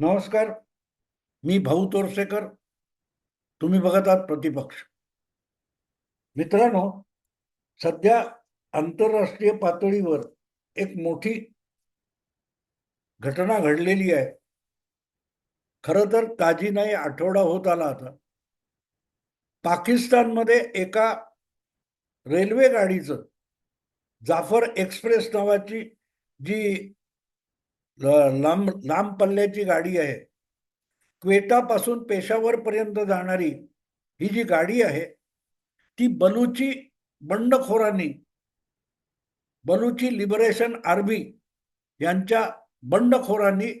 नमस्कार मी भाऊ तोरसेकर. तुम्ही बघत आहात प्रतिपक्ष. मित्रांनो सध्या आंतरराष्ट्रीय पातळीवर एक मोठी घटना घडलेली आहे. खरं तर ताजी नाही आठवडा होत आला आता पाकिस्तानमध्ये एका रेल्वे गाडीचं जाफर एक्सप्रेस नावाची जी लांब लांब पल्ल्याची गाडी आहे. क्वेटापासून पेशावर पर्यंत जाणारी ही जी गाडी आहे ती बलुची बंडखोरांनी बलुची लिबरेशन आर्मी यांच्या बंडखोरांनी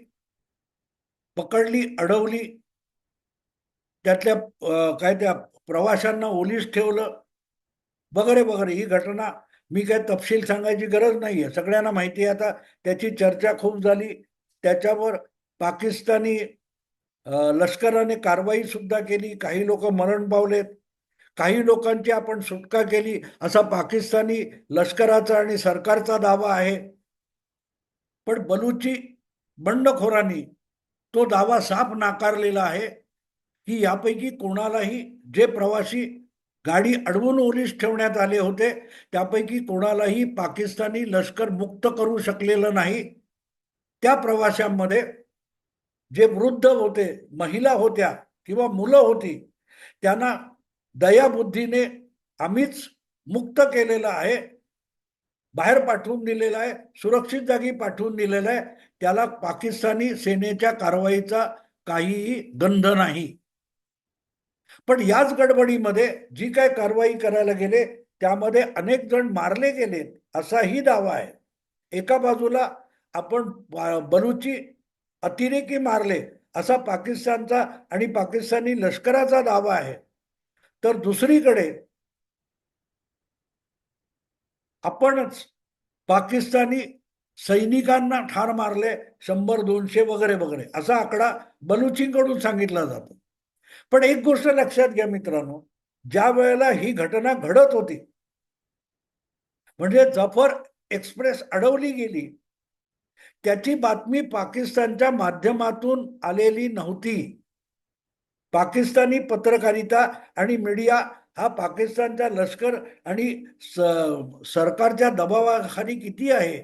पकडली अडवली. त्यातल्या काय त्या प्रवाशांना ओलीस ठेवलं. वगैरे वगैरे ही घटना मी काय तपशील सांगायची गरज नाहीये. सगळ्यांना माहिती आहे. आता त्याची चर्चा खूप झाली. त्याच्यावर पाकिस्तानी लष्कराने कारवाई सुद्धा केली. काही लोक मरण पावलेत. काही लोकांची आपण सुटका केली. असा पाकिस्तानी लष्कराचा आणि सरकारचा दावा आहे. पण बलुची बंडखोरांनी तो दावा साफ नाकारलेला आहे की यापैकी कोणालाही जे प्रवासी गाडी अडवून ओलीस ठेवण्यात आले होते. त्यापैकी कोणालाही पाकिस्तानी लष्कर मुक्त करू शकलेलं नाही. त्या प्रवाशांमध्ये जे वृद्ध होते महिला होत्या किंवा मुलं होती त्यांना दयाबुद्धीने आम्हीच मुक्त केलेलं आहे. बाहेर पाठवून दिलेलं आहे सुरक्षित जागी पाठवून दिलेलं आहे. त्याला पाकिस्तानी सेनेच्या कारवाईचा काहीही गंध नाही. पण याच गडबडीमध्ये जी काय कारवाई करायला गेले त्यामध्ये अनेक जण मारले गेले असाही दावा आहे. एका बाजूला आपण बलुची अतिरेकी मारले असा पाकिस्तानचा आणि पाकिस्तानी लष्कराचा दावा आहे. तर दुसरीकडे आपणच पाकिस्तानी सैनिकांना ठार मारले शंभर दोनशे वगैरे वगैरे असा आकडा बलुचींकडून सांगितला जातो. पण एक गोष्ट लक्षात घ्या मित्रांनो ज्या वेळेला ही घटना घडत होती म्हणजे जफर एक्सप्रेस अडवली गेली त्याची बातमी पाकिस्तानच्या माध्यमातून आलेली नव्हती. पाकिस्तानी पत्रकारिता आणि मीडिया हा पाकिस्तानच्या लष्कर आणि स- सरकारच्या दबावाखाली किती आहे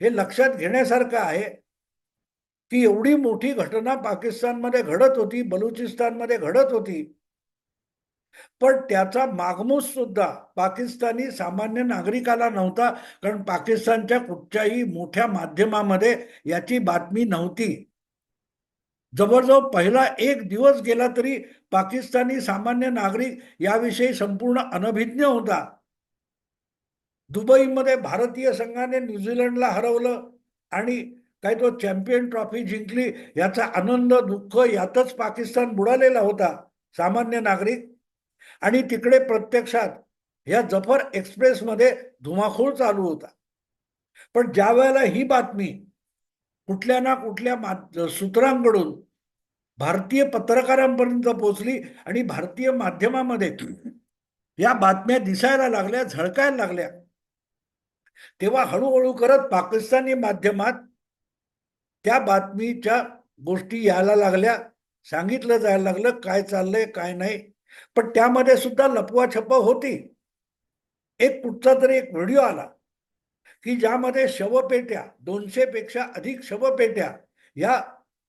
हे लक्षात घेण्यासारखं आहे. की एवढी मोठी घटना पाकिस्तानमध्ये घडत होती बलुचिस्तानमध्ये घडत होती. पण त्याचा मागमूस सुद्धा पाकिस्तानी सामान्य नागरिकाला नव्हता कारण पाकिस्तानच्या कुठच्याही मोठ्या माध्यमामध्ये याची बातमी नव्हती. जवळजवळ पहिला एक दिवस गेला तरी पाकिस्तानी सामान्य नागरिक याविषयी संपूर्ण अनभिज्ञ होता. दुबईमध्ये भारतीय संघाने न्यूझीलंडला हरवलं आणि काय तो चॅम्पियन ट्रॉफी जिंकली याचा आनंद दुःख यातच पाकिस्तान बुडालेला होता सामान्य नागरिक. आणि तिकडे प्रत्यक्षात या जफर एक्सप्रेसमध्ये धुमाकूळ चालू होता. पण ज्या वेळेला ही बातमी कुठल्या ना कुठल्या मा- सूत्रांकडून भारतीय पत्रकारांपर्यंत पोहोचली आणि भारतीय माध्यमामध्ये या बातम्या दिसायला लागल्या झळकायला लागल्या तेव्हा हळूहळू करत पाकिस्तानी माध्यमात त्या बातमीच्या गोष्टी यायला लागल्या सांगितलं जायला लागलं काय चाललंय काय नाही. पण त्यामध्ये सुद्धा लपवाछप होती. एक कुठचा तरी एक व्हिडिओ आला की ज्यामध्ये शवपेट्या दोनशे पेक्षा अधिक शवपेट्या या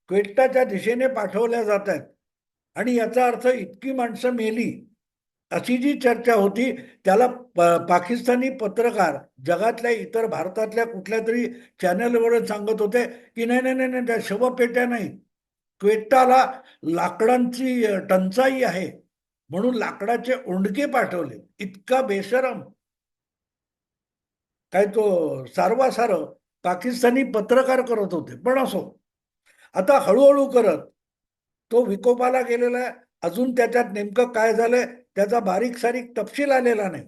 क्वेटाच्या दिशेने पाठवल्या जात आहेत. आणि याचा अर्थ इतकी माणसं मेली अशी जी चर्चा होती त्याला प- पाकिस्तानी पत्रकार जगातल्या इतर भारतातल्या कुठल्या तरी चॅनलवर सांगत होते की नाही नाही नाही त्या शवपेट्या नाही. क्वेटाला लाकडांची टंचाई आहे म्हणून लाकडाचे ओंडके पाठवले. इतका बेशरम. काय तो सारवासार पाकिस्तानी पत्रकार करत होते पण असो. आता हळूहळू करत. तो विकोपाला गेलेला आहे. अजून त्याच्यात नेमकं काय झालंय? त्याचा बारीक सारीक तपशील आलेला नाही.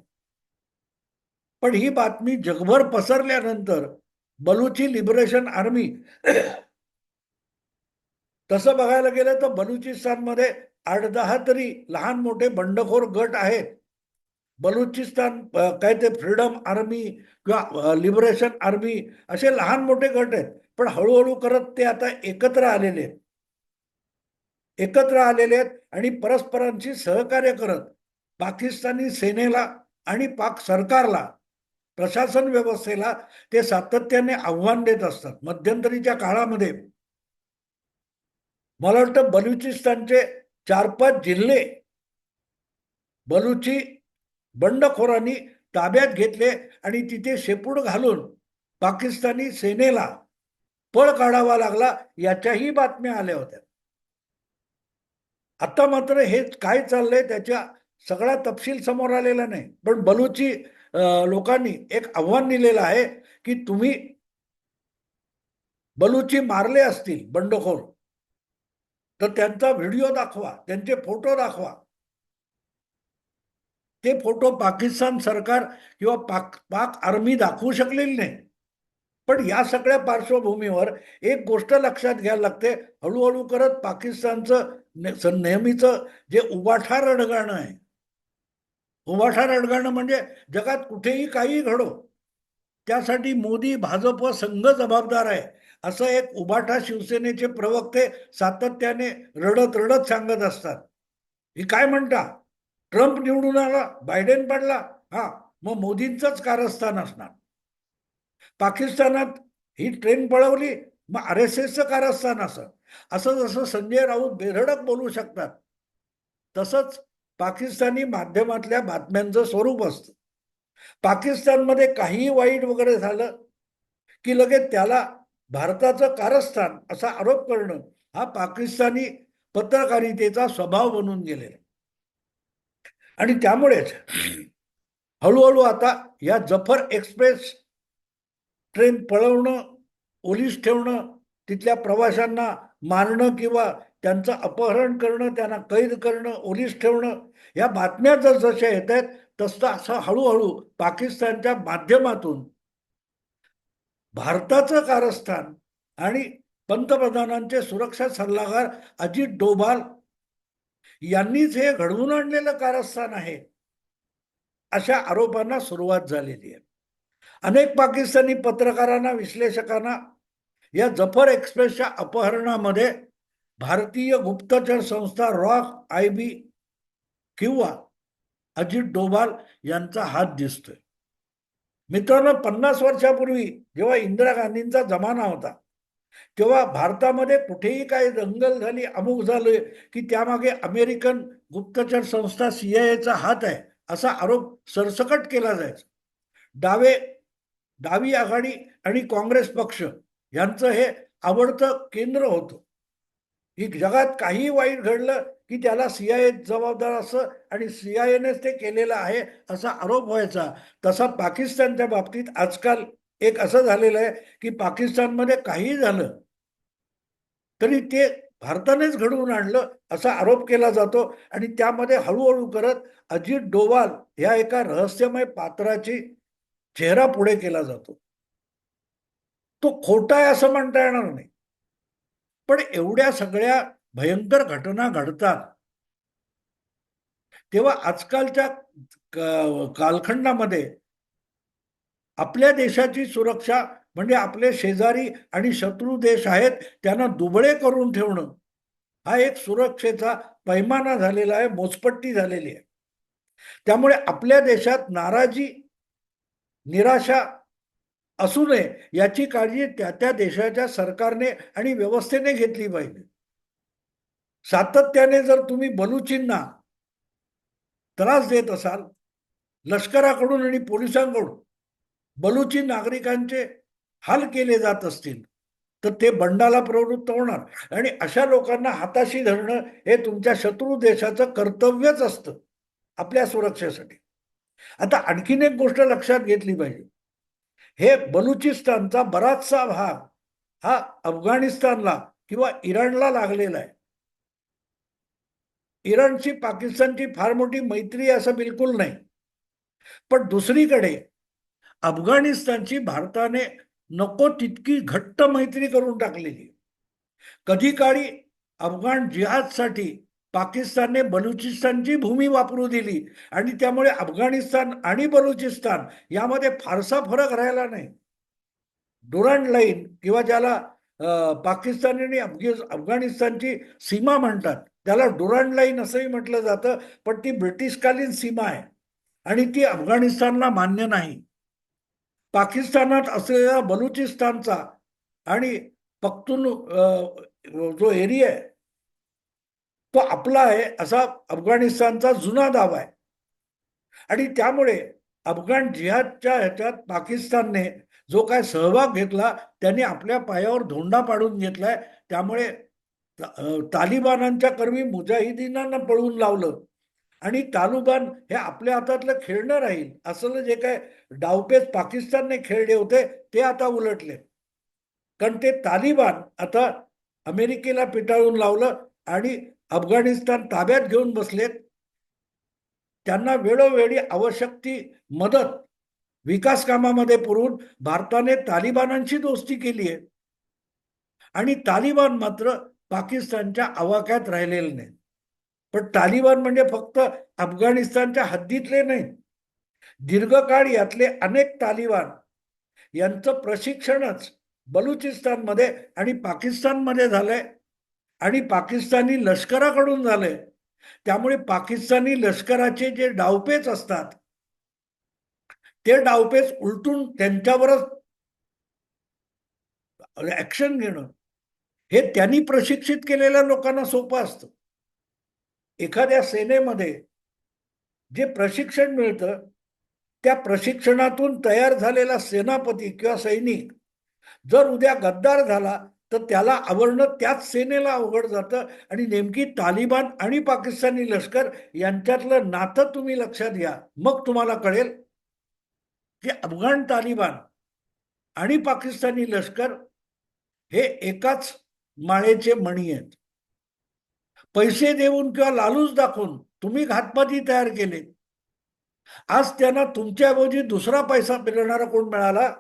पण ही बातमी जगभर पसरल्यानंतर बलुची लिबरेशन आर्मी तसं बघायला गेलं तर बलुचिस्तानमध्ये आठ दहा तरी लहान मोठे बंडखोर गट आहेत. बलुचिस्तान काय ते फ्रीडम आर्मी किंवा लिबरेशन आर्मी असे लहान मोठे गट आहेत. पण हळूहळू करत ते आता एकत्र आलेले आहेत. एकत्र आलेले आहेत आणि परस्परांशी सहकार्य करत पाकिस्तानी सेनेला आणि पाक सरकारला प्रशासन व्यवस्थेला ते सातत्याने आव्हान देत असतात. मध्यंतरीच्या काळामध्ये मला वाटतं बलुचिस्तानचे चार पाच जिल्हे बलुची बंडखोरांनी ताब्यात घेतले आणि तिथे शेपूड घालून पाकिस्तानी सेनेला पळ काढावा लागला याच्याही बातम्या आल्या होत्या. आता मात्र हे काय चाललंय त्याच्या सगळा तपशील समोर आलेला नाही. पण बलुची लोकांनी एक आव्हान दिलेलं आहे की तुम्ही बलुची मारले असतील बंडखोर तर त्यांचा व्हिडिओ दाखवा त्यांचे फोटो दाखवा. ते फोटो पाकिस्तान सरकार किंवा पाक पाक आर्मी दाखवू शकलेली नाही. पण या सगळ्या पार्श्वभूमीवर एक गोष्ट लक्षात घ्यायला लागते. हळूहळू करत पाकिस्तानचं ने- स- नेहमीचं जे उबाठा रणगाणं आहे उबाठा रणगाणं म्हणजे जगात कुठेही काही घडो त्यासाठी मोदी भाजप संघ जबाबदार आहे असं एक उबाठा शिवसेनेचे प्रवक्ते सातत्याने रडत रडत सांगत असतात. ही काय म्हणता? ट्रम्प निवडून आला बायडेन पडला हा मग मोदींचंच कारस्थान असणार. पाकिस्तानात ही ट्रेन पळवली मग आर एस एसचं कारस्थान असं. असं जसं संजय राऊत बेधडक बोलू शकतात तसंच पाकिस्तानी माध्यमातल्या बातम्यांचं स्वरूप असतं. पाकिस्तानमध्ये काहीही वाईट वगैरे झालं की लगेच त्याला भारताचं कारस्थान असा आरोप करणं हा पाकिस्तानी पत्रकारितेचा स्वभाव बनून गेलेला. आणि त्यामुळेच हळूहळू आता या जफर एक्सप्रेस ट्रेन पळवणं ओलीस ठेवणं तिथल्या प्रवाशांना मारणं किंवा त्यांचं अपहरण करणं त्यांना कैद करणं ओलीस ठेवणं या बातम्या जर जशा येत आहेत तसं असं हळूहळू पाकिस्तानच्या माध्यमातून भारताचं कारस्थान आणि पंतप्रधानांचे सुरक्षा सल्लागार अजित डोभाल यांनीच हे घडवून आणलेलं कारस्थान आहे अशा आरोपांना सुरुवात झालेली आहे. अनेक पाकिस्तानी पत्रकारांना विश्लेषकांना या जफर एक्सप्रेसच्या अपहरणामध्ये भारतीय गुप्तचर संस्था रॉक आय बी किंवा अजित डोभाल यांचा हात दिसतोय. मित्रांनो पन्नास वर्षापूर्वी जेव्हा इंदिरा गांधींचा जमाना होता तेव्हा भारतामध्ये कुठेही काही दंगल झाली अमुक झाले की त्यामागे अमेरिकन गुप्तचर संस्था सीआयएचा हात आहे असा आरोप सरसकट केला जायचा. डावे डावी आघाडी आणि काँग्रेस पक्ष यांचं हे आवडतं केंद्र होतं. की जगात काही वाईट घडलं की त्याला सीआयए जबाबदार असं आणि सीआयएनेच ते केलेलं आहे असा आरोप व्हायचा. तसा पाकिस्तानच्या बाबतीत आजकाल एक असं झालेलं आहे की पाकिस्तानमध्ये काही झालं तरी ते भारतानेच घडवून आणलं असा आरोप केला जातो आणि त्यामध्ये हळूहळू करत अजित डोवाल ह्या एका रहस्यमय पात्राची चेहरा पुढे केला जातो. तो खोटा आहे असं म्हणता येणार नाही. पण एवढ्या सगळ्या भयंकर घटना घडतात. तेव्हा आजकालच्या कालखंडामध्ये आपल्या देशाची सुरक्षा म्हणजे आपले शेजारी आणि शत्रू देश आहेत त्यांना दुबळे करून ठेवणं हा एक सुरक्षेचा पैमाना झालेला आहे मोजपट्टी झालेली आहे. त्यामुळे आपल्या देशात नाराजी निराशा असू नये याची काळजी त्या त्या देशाच्या सरकारने आणि व्यवस्थेने घेतली पाहिजे. सातत्याने जर तुम्ही बलुचींना त्रास देत असाल लष्कराकडून आणि पोलिसांकडून बलुची नागरिकांचे हाल केले जात असतील तर ते बंडाला प्रवृत्त होणार. आणि अशा लोकांना हाताशी धरणं हे तुमच्या शत्रू देशाचं कर्तव्यच असतं आपल्या सुरक्षेसाठी. आता आणखीन एक गोष्ट लक्षात घेतली पाहिजे. हे बलुचिस्तानचा बराचसा भाग हा अफगाणिस्तानला किंवा इराणला लागलेला आहे. इराणची पाकिस्तानची फार मोठी मैत्री असं बिलकुल नाही. पण दुसरीकडे अफगाणिस्तानची भारताने नको तितकी घट्ट मैत्री करून टाकलेली. कधी काळी अफगाण जिहादसाठी पाकिस्तानने बलुचिस्तानची भूमी वापरू दिली आणि त्यामुळे अफगाणिस्तान आणि बलुचिस्तान यामध्ये फारसा फरक राहिला नाही. डुरांड लाईन किंवा ज्याला पाकिस्तान आणि अफगाणिस्तानची सीमा म्हणतात त्याला डुरांड लाईन असंही म्हटलं जातं पण ती ब्रिटिशकालीन सीमा आहे आणि ती अफगाणिस्तानला मान्य नाही. पाकिस्तानात असलेला बलुचिस्तानचा आणि पख्तून जो एरिया आहे तो आपला आहे असा अफगाणिस्तानचा जुना दावा आहे. आणि त्यामुळे अफगाण जिहादच्या ह्याच्यात पाकिस्तानने जो काय सहभाग घेतला त्यांनी आपल्या पायावर धोंडा पाडून घेतलाय. त्यामुळे तालिबानांच्या कर्मी मुजाहिदीनांना पळवून लावलं. आणि तालिबान हे आपल्या हातातलं खेळणं राहील असं जे काय डावपेच पाकिस्तानने खेळले होते ते आता उलटले. कारण ते तालिबान आता अमेरिकेला पिटाळून लावलं आणि अफगाणिस्तान ताब्यात घेऊन बसलेत. त्यांना वेळोवेळी आवश्यक ती मदत विकास कामामध्ये पुरवून भारताने तालिबानांशी दोस्ती केली आहे. आणि तालिबान मात्र पाकिस्तानच्या आवाक्यात राहिलेले नाही. पण तालिबान म्हणजे फक्त अफगाणिस्तानच्या हद्दीतले नाही. दीर्घकाळ यातले अनेक तालिबान यांचं प्रशिक्षणच बलुचिस्तानमध्ये आणि पाकिस्तानमध्ये झालंय. आणि पाकिस्तानी लष्कराकडून झालंय. त्यामुळे पाकिस्तानी लष्कराचे जे डावपेच असतात ते डावपेच उलटून त्यांच्यावरच ऍक्शन घेणं हे त्यांनी प्रशिक्षित केलेल्या लोकांना सोपं असतं. एखाद्या सेनेमध्ये जे प्रशिक्षण मिळतं त्या प्रशिक्षणातून तयार झालेला सेनापती किंवा सैनिक जर उद्या गद्दार झाला तर त्याला आवरणं त्याच सेनेला अवघड जातं. आणि नेमकी तालिबान आणि पाकिस्तानी लष्कर यांच्यातलं नातं तुम्ही लक्षात घ्या. मग तुम्हाला कळेल की अफगाण तालिबान आणि पाकिस्तानी लष्कर हे एकाच माळेचे मणी आहेत. पैसे देऊन किंवा लालूच दाखवून तुम्ही घातपाती तयार केले. आज त्यांना तुमच्याऐवजी दुसरा पैसा मिळणारा कोण मिळाला?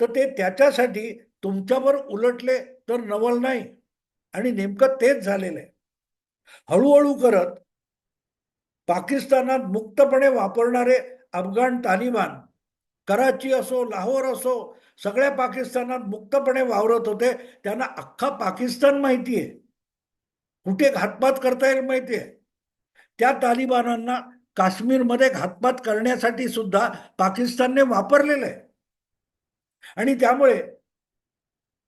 तर ते त्याच्यासाठी तुमच्यावर उलटले तर नवल नाही. आणि नेमकं तेच झालेलं आहे. हळूहळू करत पाकिस्तानात मुक्तपणे वापरणारे अफगाण तालिबान कराची असो लाहोर असो सगळ्या पाकिस्तानात मुक्तपणे वावरत होते. त्यांना अख्खा पाकिस्तान माहिती आहे. कुठे घातपात करता येईल माहिती आहे. त्या तालिबानांना काश्मीरमध्ये घातपात करण्यासाठी सुद्धा पाकिस्तानने वापरलेलं आहे. आणि त्यामुळे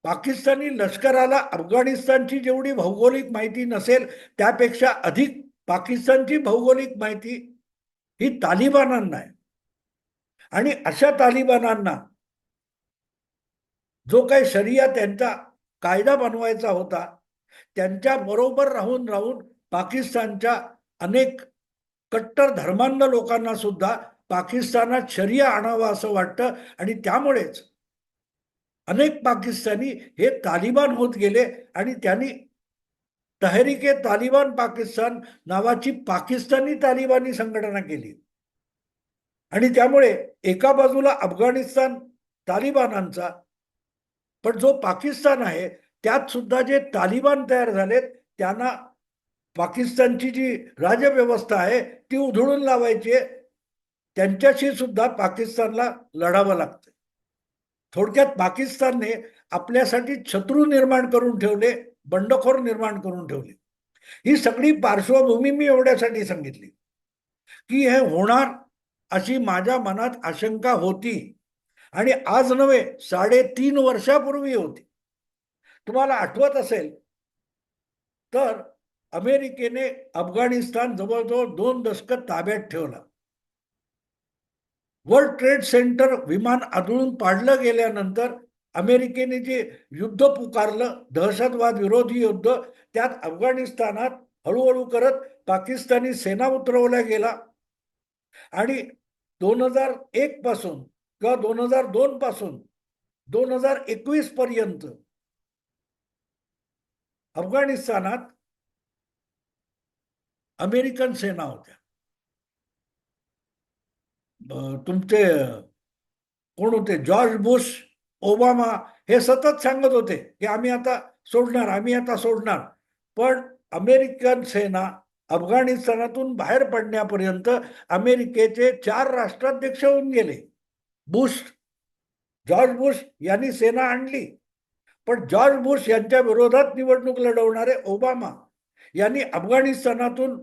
पाकिस्तानी लष्कराला अफगाणिस्तानची जेवढी भौगोलिक माहिती नसेल त्यापेक्षा अधिक पाकिस्तानची भौगोलिक माहिती ही तालिबानांना आहे. आणि अशा तालिबानांना जो काही शरिया त्यांचा कायदा बनवायचा होता त्यांच्या बरोबर राहून राहून पाकिस्तानच्या अनेक कट्टर धर्मांध लोकांना सुद्धा पाकिस्तानात शरिया आणावा असं वाटतं. आणि त्यामुळेच अनेक पाकिस्तानी हे तालिबान होत गेले आणि त्यांनी तहरीके तालिबान पाकिस्तान नावाची पाकिस्तानी तालिबानी संघटना केली. आणि त्यामुळे एका बाजूला अफगाणिस्तान तालिबानांचा पण जो पाकिस्तान आहे त्यात सुद्धा जे तालिबान तयार झालेत त्यांना पाकिस्तानची जी राजव्यवस्था आहे ती उधळून लावायची आहे. त्यांच्याशी सुद्धा पाकिस्तानला लढावं लागतं थोडक्यात पाकिस्तानने आपल्यासाठी शत्रू निर्माण करून ठेवले बंडखोर निर्माण करून ठेवले. ही सगळी पार्श्वभूमी मी एवढ्यासाठी सांगितली. की हे होणार अशी माझ्या मनात आशंका होती. आणि आज नव्हे साडेतीन वर्षापूर्वी होती. तुम्हाला आठवत असेल? तर अमेरिकेने अफगाणिस्तान जवळजवळ दोन दशकं ताब्यात ठेवला. वर्ल्ड ट्रेड सेंटर विमान आदळून पाडलं गेल्यानंतर अमेरिकेने जे युद्ध पुकारलं दहशतवाद विरोधी युद्ध त्यात अफगाणिस्तानात हळूहळू करत पाकिस्तानी सेना उतरवल्या गेला. आणि दोन हजार एक पासून किंवा दोन हजार दोन पासून दोन हजार एकवीस पर्यंत अफगाणिस्तानात अमेरिकन सेना होत्या. तुमचे कोण होते? जॉर्ज बुश ओबामा हे सतत सांगत होते की आम्ही आता सोडणार आम्ही आता सोडणार. पण अमेरिकन सेना अफगाणिस्तानातून बाहेर पडण्यापर्यंत अमेरिकेचे चार राष्ट्राध्यक्ष होऊन गेले. बुश जॉर्ज बुश यांनी सेना आणली. पण जॉर्ज बुश यांच्या विरोधात निवडणूक लढवणारे ओबामा यांनी अफगाणिस्तानातून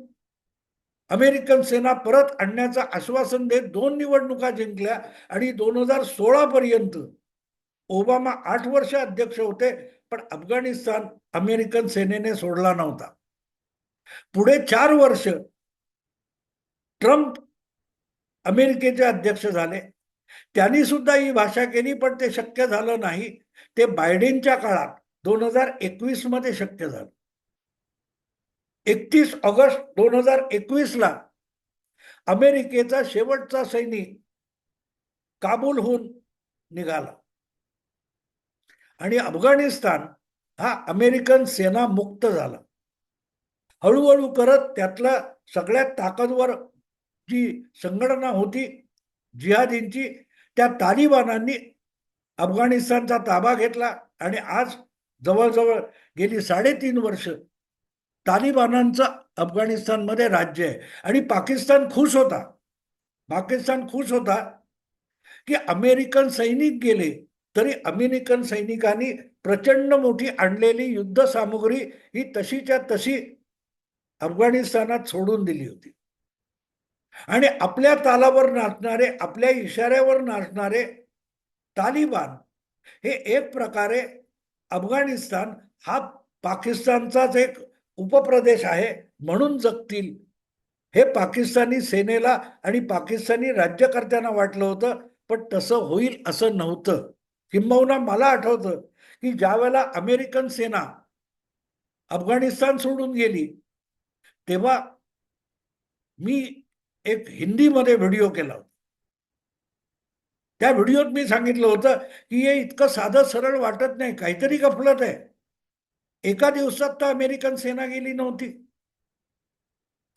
अमेरिकन सेना परत आणण्याचं आश्वासन देत दोन निवडणुका जिंकल्या आणि दोन हजार सोळा पर्यंत ओबामा आठ वर्ष अध्यक्ष होते पण अफगाणिस्तान अमेरिकन सेनेने सोडला नव्हता. पुढे चार वर्ष ट्रम्प अमेरिकेचे अध्यक्ष झाले. त्यांनी सुद्धा ही भाषा केली पण ते शक्य झालं नाही. ते बायडेनच्या काळात दोन हजार एकवीसमध्ये शक्य झालं. एकतीस ऑगस्ट दोन हजार एकवीसला अमेरिकेचा शेवटचा सैनिक काबूलहून निघाला. आणि अफगाणिस्तान हा अमेरिकन सेना मुक्त झाला. हळूहळू करत त्यातला सगळ्यात ताकदवर जी संघटना होती जिहादींची त्या तालिबानांनी अफगाणिस्तानचा ताबा घेतला आणि आज जवळजवळ गेली साडेतीन वर्ष तालिबानांचं अफगाणिस्तानमध्ये राज्य आहे. आणि पाकिस्तान खुश होता. पाकिस्तान खुश होता की अमेरिकन सैनिक गेले तरी अमेरिकन सैनिकांनी प्रचंड मोठी आणलेली युद्ध सामुग्री ही तशीच्या तशी अफगाणिस्तानात सोडून दिली होती. आणि आपल्या तालावर नाचणारे आपल्या इशाऱ्यावर नाचणारे तालिबान हे एक प्रकारे अफगाणिस्तान हा पाकिस्तानचाच एक उपप्रदेश आहे म्हणून जगतील. हे पाकिस्तानी सेनेला आणि पाकिस्तानी राज्यकर्त्यांना वाटलं होतं पण तसं होईल असं नव्हतं. किंबहुना मला आठवतं की ज्या वेळेला अमेरिकन सेना अफगाणिस्तान सोडून गेली तेव्हा मी एक हिंदीमध्ये व्हिडिओ केला होता. त्या व्हिडिओत मी सांगितलं होतं की हे इतकं साधं सरळ वाटत नाही काहीतरी गफलत आहे. एका दिवसात तर अमेरिकन सेना गेली नव्हती.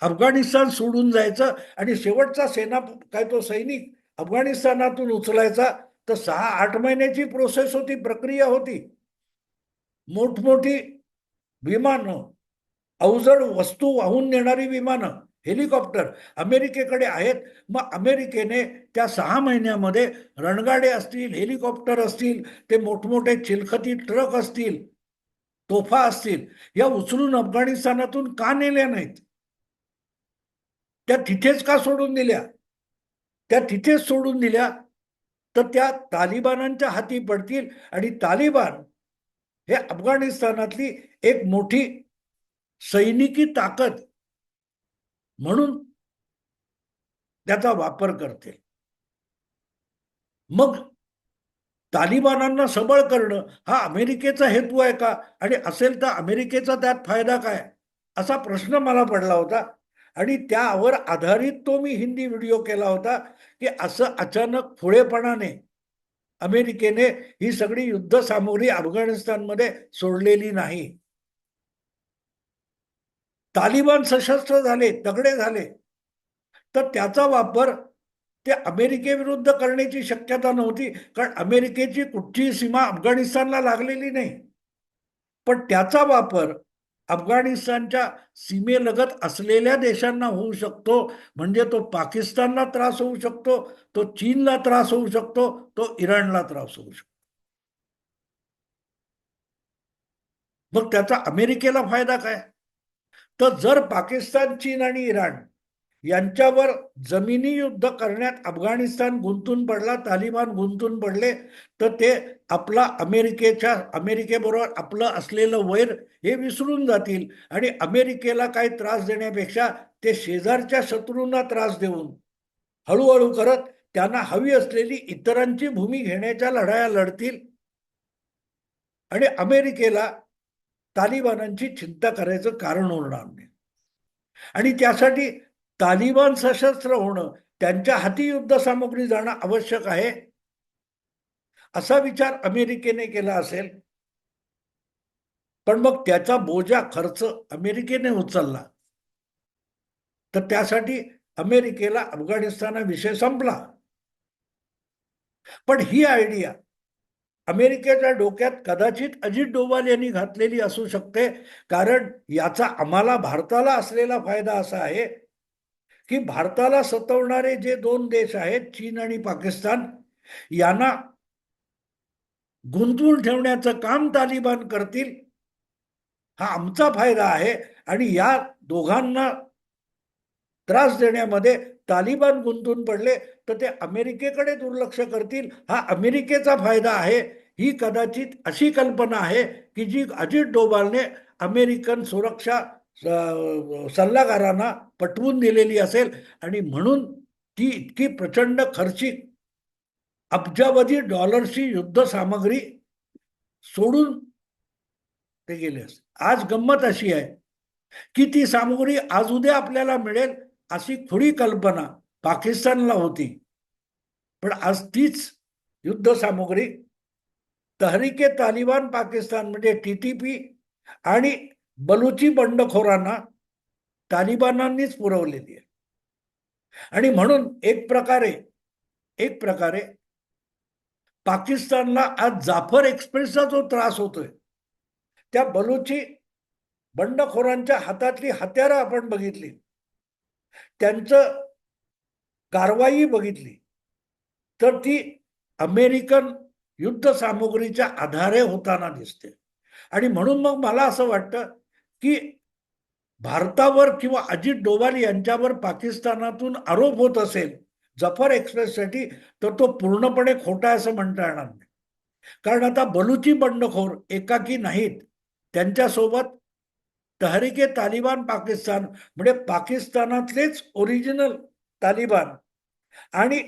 अफगाणिस्तान सोडून जायचं आणि शेवटचा सेना काय तो सैनिक अफगाणिस्तानातून उचलायचा तर सहा आठ महिन्याची प्रोसेस होती प्रक्रिया होती. मोठमोठी विमानं अवजड वस्तू वाहून नेणारी विमानं हेलिकॉप्टर अमेरिकेकडे आहेत. मग अमेरिकेने त्या सहा महिन्यामध्ये रणगाडे असतील हेलिकॉप्टर असतील ते मोठमोठे चिलखती ट्रक असतील तोफा असतील. या उचलून अफगाणिस्तानातून का नेल्या नाहीत? त्या तिथेच का सोडून दिल्या? त्या तिथेच सोडून दिल्या? तर त्या तालिबानांच्या हाती पडतील आणि तालिबान हे अफगाणिस्तानातली एक मोठी सैनिकी ताकद म्हणून त्याचा वापर करते मग तालिबानांना सबळ करणं हा अमेरिकेचा हेतू आहे का? आणि असेल तर अमेरिकेचा त्यात फायदा काय? असा प्रश्न मला पडला होता. आणि त्यावर आधारित तो मी हिंदी व्हिडिओ केला होता की असं अचानक फुळेपणाने अमेरिकेने ही सगळी युद्ध सामुग्री अफगाणिस्तानमध्ये सोडलेली नाही. तालिबान सशस्त्र झाले तगडे झाले. तर त्याचा वापर ते अमेरिकेविरुद्ध करण्याची शक्यता नव्हती कारण अमेरिकेची कुठची सीमा अफगाणिस्तानला लागलेली नाही. पण त्याचा वापर अफगाणिस्तानच्या सीमेलगत असलेल्या देशांना होऊ शकतो. म्हणजे तो पाकिस्तानला त्रास होऊ शकतो तो चीनला त्रास होऊ शकतो तो इराणला त्रास होऊ शकतो. मग त्याचा अमेरिकेला फायदा काय? तर जर पाकिस्तान चीन आणि इराण यांच्यावर जमिनी युद्ध करण्यात अफगाणिस्तान गुंतून पडला तालिबान गुंतून पडले तर ते आपला अमेरिकेच्या अमेरिकेबरोबर आपलं असलेलं वैर हे विसरून जातील. आणि अमेरिकेला काही त्रास देण्यापेक्षा ते शेजारच्या शत्रूंना त्रास देऊन हळूहळू करत त्यांना हवी असलेली इतरांची भूमी घेण्याच्या लढाया लढतील. आणि अमेरिकेला तालिबानांची चिंता करायचं कारण उरणार नाही. आणि त्यासाठी तालिबान सशस्त्र होणं त्यांच्या हाती युद्ध सामग्री जाणं आवश्यक आहे. असा विचार अमेरिकेने केला असेल. पण मग त्याचा बोजा खर्च अमेरिकेने उचलला. तर त्यासाठी अमेरिकेला अफगाणिस्तानाविषय संपला. पण ही आयडिया अमेरिकेच्या डोक्यात कदाचित अजित डोवाल यांनी घातलेली असू शकते. कारण याचा आम्हाला भारताला असलेला फायदा असा आहे. की भारताला सतवणारे जे दोन देश आहेत चीन आणि पाकिस्तान यांना गुंतवून ठेवण्याचं काम तालिबान करतील हा आमचा फायदा आहे. आणि या दोघांना त्रास देण्यामध्ये तालिबान गुंतून पडले तर ते अमेरिकेकडे दुर्लक्ष करतील. हा अमेरिकेचा फायदा आहे. ही कदाचित अशी कल्पना आहे की जी अजित डोभालने अमेरिकन सुरक्षा सल्लागारांना पटवून दिलेली असेल आणि म्हणून ती इतकी प्रचंड खर्चिक अब्जावधी डॉलरची युद्ध सामग्री सोडून ते गेले असते आज गंमत अशी आहे की ती सामग्री आज उद्या आपल्याला मिळेल अशी थोडी कल्पना पाकिस्तानला होती. पण आज तीच युद्ध सामग्री तहरीके तालिबान पाकिस्तान म्हणजे टी टी पी आणि बलुची बंडखोरांना तालिबानांनीच पुरवलेली आहे. आणि म्हणून एक प्रकारे एक प्रकारे पाकिस्तानला आज जाफर एक्सप्रेसचा जो त्रास होतोय त्या बलुची बंडखोरांच्या हातातली हत्यारं आपण बघितली त्यांचं कारवाई बघितली तर ती अमेरिकन युद्ध सामुग्रीच्या आधारे होताना दिसते. आणि म्हणून मग मला असं वाटतं की भारतावर किंवा अजित डोवाल यांच्यावर पाकिस्तानातून आरोप होत असेल जफर एक्सप्रेससाठी तर तो पूर्णपणे खोटा आहे असं म्हणता येणार नाही. कारण आता बलुची बंडखोर एकाकी नाहीत. त्यांच्यासोबत तहरीके तालिबान पाकिस्तान म्हणजे पाकिस्तानातलेच ओरिजिनल तालिबान आणि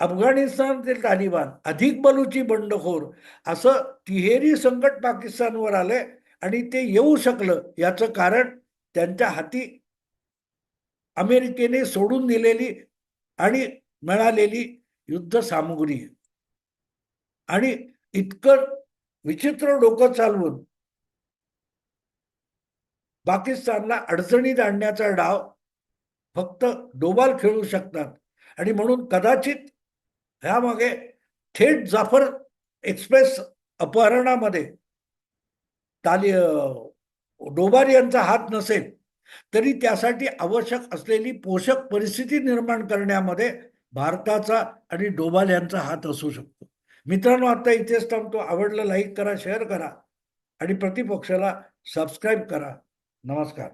अफगाणिस्तानातील तालिबान अधिक बलुची बंडखोर असं तिहेरी संकट पाकिस्तानवर आलंय. आणि ते येऊ शकलं याचं कारण त्यांच्या हाती अमेरिकेने सोडून दिलेली आणि मिळालेली युद्ध सामुग्री आहे. आणि इतकं विचित्र डोकं चालवून पाकिस्तानला अडचणीत आणण्याचा डाव फक्त डोबाल खेळू शकतात आणि म्हणून कदाचित ह्यामागे थेट जाफर एक्सप्रेस अपहरणामध्ये ताली डोबार यांचा हात नसेल तरी त्यासाठी आवश्यक असलेली पोषक परिस्थिती निर्माण करण्यामध्ये भारताचा आणि डोबाल यांचा हात असू शकतो. मित्रांनो आता इथेच थांबतो. आवडलं लाईक करा शेअर करा आणि प्रतिपक्षाला सबस्क्राईब करा. नमस्कार.